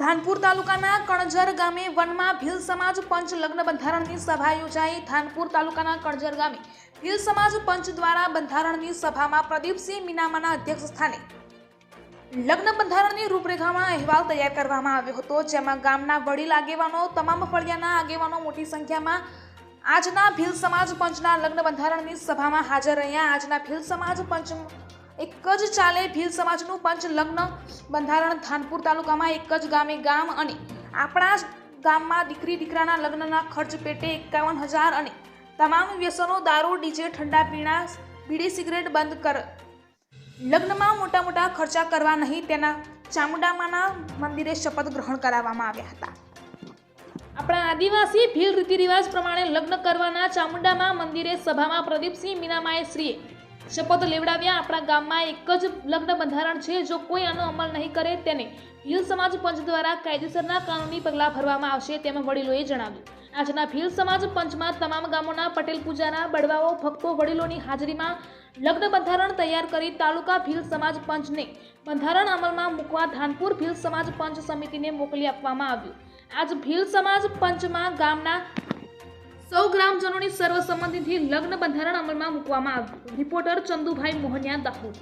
ધાનપુર તાલુકાના કણજર ગામે વનમાં ભીલ સમાજ પંચ લગ્ન બંધારણની સભા યોજાઈ. ધાનપુર તાલુકાના કણજર ગામે ભીલ સમાજ પંચ દ્વારા બંધારણની સભામાં પ્રદીપસિંહ મીનામાના અધ્યક્ષ સ્થાને લગ્ન બંધારણની રૂપરેખામાં અહેવાલ તૈયાર કરવામાં આવ્યો હતો, જેમાં ગામના વડીલ આગેવાનો, તમામ ફળિયાના આગેવાનો મોટી સંખ્યામાં આજના ભીલ સમાજ પંચના લગ્ન બંધારણની સભામાં હાજર રહ્યા. આજના ભીલ સમાજ પંચ એક જ ચાલે ભીલ સમાજનું પંચ લગ્ન બંધારણ ધાનપુર તાલુકામાં એક જ ગામે ગામ અને આપણા જ ગામમાં દીકરી દીકરાના લગ્નના ખર્ચ પેટે એકાવન હજાર અને તમામ વ્યસનો, દારૂ, ડીજે, ઠંડા પીણા, બીડી સિગરેટ બંધ કર. લગ્નમાં મોટા મોટા ખર્ચા કરવા નહીં, તેના ચામુંડામાના મંદિરે શપથ ગ્રહણ કરાવવામાં આવ્યા હતા. આપણા આદિવાસી ભીલ રીતિ રિવાજ પ્રમાણે લગ્ન કરવાના ચામુંડામાં મંદિરે સભામાં પ્રદીપસિંહ મીનામાએ શ્રીએ શપથ લેવડાવ્યા. આપણા ગામમાં એક જ લગ્ન બંધારણ છે. જો કોઈ આનો અમલ નહીં કરે તેને ભીલ સમાજ પંચ દ્વારા કાયદેસરના કાનૂની પગલાં ભરવામાં આવશે તેમ વડીલોએ જણાવ્યું. આજના ભીલ સમાજ પંચમાં તમામ ગામોના પટેલ પૂજાના, બળવાઓ, ભક્તો, વડીલોની હાજરીમાં લગ્ન બંધારણ તૈયાર કરી તાલુકા ભીલ સમાજ પંચને બંધારણ અમલમાં મૂકવા ધાનપુર ભીલ સમાજ પંચ સમિતિને મોકલી આપવામાં આવ્યું. આજ ભીલ સમાજ પંચમાં ગામના સૌ ગ્રામજનોની સર્વસંમતિથી લગ્ન બંધારણ અમલમાં મૂકવામાં આવ્યું. રિપોર્ટર ચંદુભાઈ મોહનિયા દાહોદ.